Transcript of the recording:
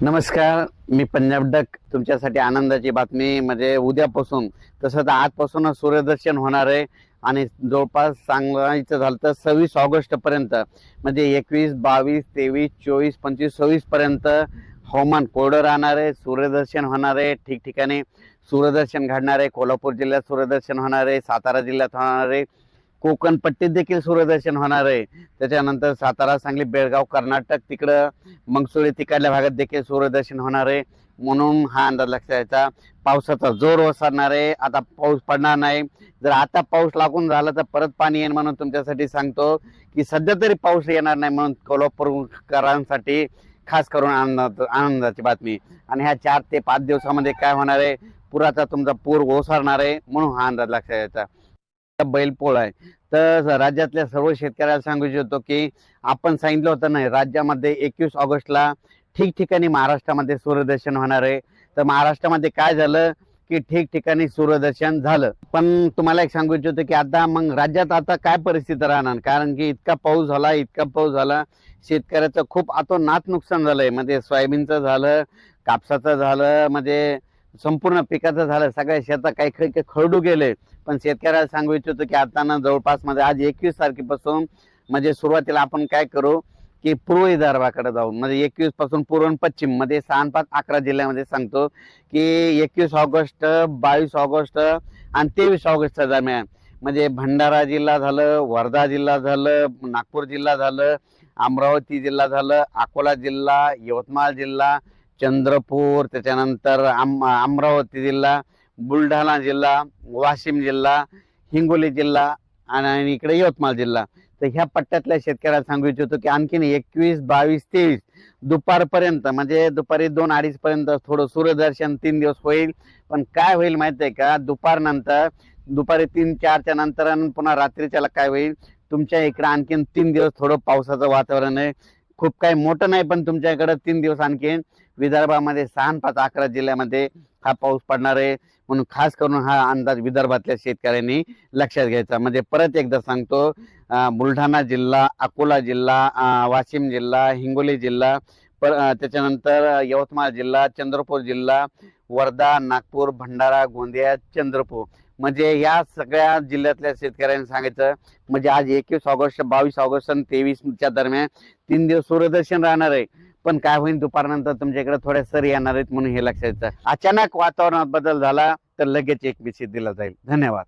नमस्कार मी पंजाब डक. तुमच्यासाठी आनंदाची बातमी म्हणजे उद्यापासून तसं तर आजपासूनच सूर्यदर्शन होणार आहे. आणि जवळपास सांगायचं झालं तर सव्वीस ऑगस्टपर्यंत म्हणजे एकवीस बावीस तेवीस चोवीस पंचवीस सव्वीसपर्यंत हवामान कोरडं राहणार आहे. सूर्यदर्शन होणार आहे ठिकठिकाणी. सूर्यदर्शन घडणार आहे. कोल्हापूर जिल्ह्यात सूर्यदर्शन होणार आहे. सातारा जिल्ह्यात होणार आहे. कोकण पट्टीत देखील सूर्यदर्शन होणार आहे. त्याच्यानंतर सातारा सांगली बेळगाव कर्नाटक तिकडं मंगसुळी तिकडल्या भागात देखील सूर्यदर्शन होणार आहे. म्हणून हा अंदाज लक्षात यायचा. पावसाचा जोर ओसरणार आहे. आता पाऊस पडणार नाही. जर आता पाऊस लागून झाला तर परत पाणी येईल म्हणून तुमच्यासाठी सांगतो की सध्या तरी पाऊस येणार नाही म्हणून कोल्हापूरकरांसाठी खास करून आनंद आनंदाची बातमी. आणि ह्या चार ते पाच दिवसामध्ये काय होणार आहे? पुराचा तुमचा पूर ओसरणार आहे. म्हणून हा अंदाज लक्षात यायचा. बैलपोळ आहे. तर राज्यातल्या सर्व शेतकऱ्याला सांगू इच्छितो की आपण सांगितलं होतं नाही राज्यामध्ये एकवीस ऑगस्टला ठिकठिकाणी महाराष्ट्रामध्ये सूर्यदर्शन होणार आहे. तर महाराष्ट्रामध्ये काय झालं की ठिकठिकाणी सूर्यदर्शन झालं. पण तुम्हाला एक सांगू इच्छितो की आता मग राज्यात आता काय परिस्थिती राहणार? कारण की इतका पाऊस झाला इतका पाऊस झाला शेतकऱ्याचं खूप अतोनात नुकसान झालंय. म्हणजे सोयाबीनचं झालं कापसाचं झालं म्हणजे संपूर्ण पिकाचं झालं सगळ्या शेतात काही काही काही खरडू गेले. पण शेतकऱ्याला सांगू इच्छितो की आता ना जवळपास आज एकवीस तारखेपासून म्हणजे सुरुवातीला आपण काय करू की पूर्व विदर्भाकडे जाऊ. म्हणजे एकवीसपासून पूर्व पश्चिममध्ये सहा पाच अकरा जिल्ह्यामध्ये सांगतो की एकवीस ऑगस्ट बावीस ऑगस्ट आणि तेवीस ऑगस्टच्या दरम्यान. म्हणजे भंडारा जिल्हा झालं वर्धा जिल्हा झालं नागपूर जिल्हा झालं अमरावती जिल्हा झालं अकोला जिल्हा यवतमाळ जिल्हा चंद्रपूर त्याच्यानंतर आम अमरावती जिल्हा बुलढाणा जिल्हा वाशिम जिल्हा हिंगोली जिल्हा आणि इकडे यवतमाळ जिल्हा. तर ह्या पट्ट्यातल्या शेतकऱ्याला सांगू इच्छितो की आणखीन एकवीस बावीस तेवीस दुपारपर्यंत म्हणजे दुपारी दोन अडीच पर्यंत थोडं सूर्यदर्शन तीन दिवस होईल. पण काय होईल माहिती आहे का दुपारनंतर दुपारी तीन चारच्या नंतर आणि पुन्हा रात्रीच्याला काय होईल? तुमच्या इकडं आणखीन तीन दिवस थोडं पावसाचं वातावरण आहे. खूप काही मोठं नाही पण तुमच्याकडे तीन दिवस आणखीन विदर्भामध्ये सहा पाच अकरा जिल्ह्यामध्ये हा पाऊस पडणार आहे. म्हणून खास करून हा अंदाज विदर्भातल्या शेतकऱ्यांनी लक्षात घ्यायचा. म्हणजे परत एकदा सांगतो बुलढाणा जिल्हा अकोला जिल्हा वाशिम जिल्हा हिंगोली जिल्हा पर त्याच्यानंतर यवतमाळ जिल्हा चंद्रपूर जिल्हा वर्धा नागपूर भंडारा गोंदिया चंद्रपूर. म्हणजे या सगळ्या जिल्ह्यातल्या शेतकऱ्यांनी सांगायचं म्हणजे आज एकवीस ऑगस्ट बावीस ऑगस्ट आणि तेवीसच्या दरम्यान तीन दिवस सूर्यदर्शन राहणार आहे. पण काय होईल दुपारनंतर तुमच्याकडे थोड्या सर येणार आहेत म्हणून हे लक्षात येतं. अचानक वातावरणात बदल झाला तर लगेच एक विषय दिला जाईल. धन्यवाद.